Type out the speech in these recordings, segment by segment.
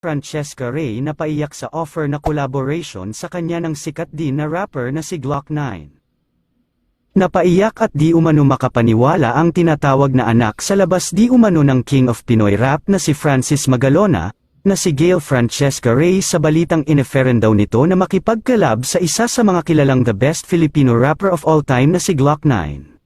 Francesca Ray na paiyak sa offer na collaboration sa kanya ng sikat din na rapper na si Glock 9. Napaiyak at di umano makapaniwala ang tinatawag na anak sa labas di umano ng King of Pinoy Rap na si Francis Magalona, na si Gail Francesca Ray sa balitang ineferen daw nito na makipagkalab sa isa sa mga kilalang the best Filipino rapper of all time na si Glock 9.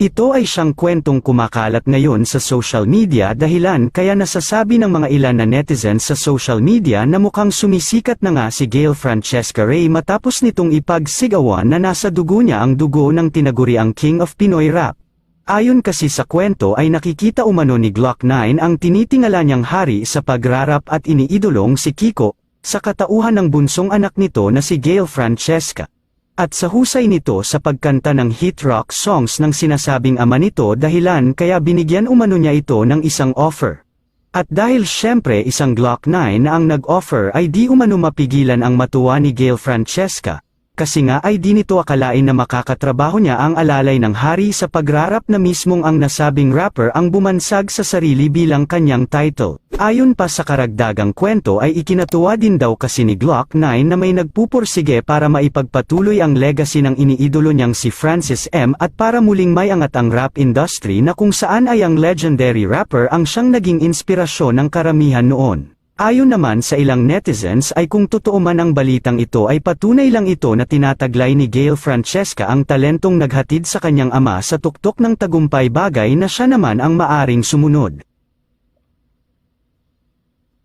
Ito ay siyang kwentong kumakalat ngayon sa social media dahilan kaya nasasabi ng mga ilan na netizens sa social media na mukhang sumisikat na nga si Gail Francesca Ray matapos nitong ipagsigawan na nasa dugo niya ang dugo ng tinaguriang King of Pinoy Rap. Ayon kasi sa kwento ay nakikita umano ni Glock 9 ang tinitingala niyang hari sa pagrarap at iniidolong si Kiko, sa katauhan ng bunsong anak nito na si Gail Francesca. At sa husay nito sa pagkanta ng hit rock songs ng sinasabing ama nito dahilan kaya binigyan umano niya ito ng isang offer. At dahil syempre isang Glock 9 na ang nag-offer ay di umano mapigilan ang matuwa ni Gail Francesca, kasi nga ay di nito akalain na makakatrabaho niya ang alalay ng hari sa pagrarap na mismong ang nasabing rapper ang bumansag sa sarili bilang kanyang title. Ayon pa sa karagdagang kwento ay ikinatuwa din daw kasi ni Glock 9 na may nagpupursige para maipagpatuloy ang legacy ng iniidolo niyang si Francis M at para muling may angat ang rap industry na kung saan ay ang legendary rapper ang siyang naging inspirasyon ng karamihan noon. Ayon naman sa ilang netizens ay kung totoo man ang balitang ito ay patunay lang ito na tinataglay ni Gail Francesca ang talentong naghatid sa kanyang ama sa tuktok ng tagumpay bagay na siya naman ang maaring sumunod.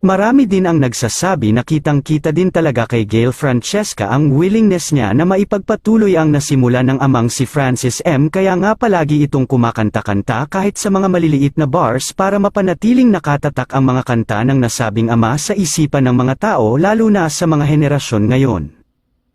Marami din ang nagsasabi na kitang-kita din talaga kay Gail Francesca ang willingness niya na maipagpatuloy ang nasimula ng amang si Francis M kaya nga palagi itong kumakanta-kanta kahit sa mga maliliit na bars para mapanatiling nakatatak ang mga kanta ng nasabing ama sa isipan ng mga tao lalo na sa mga henerasyon ngayon.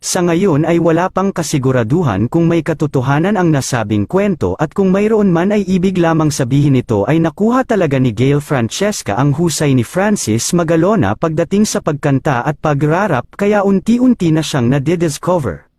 Sa ngayon ay wala pang kasiguraduhan kung may katotohanan ang nasabing kwento at kung mayroon man ay ibig lamang sabihin nito ay nakuha talaga ni Gail Francesca ang husay ni Francis Magalona pagdating sa pagkanta at pagrarap kaya unti-unti na siyang nadidiscover.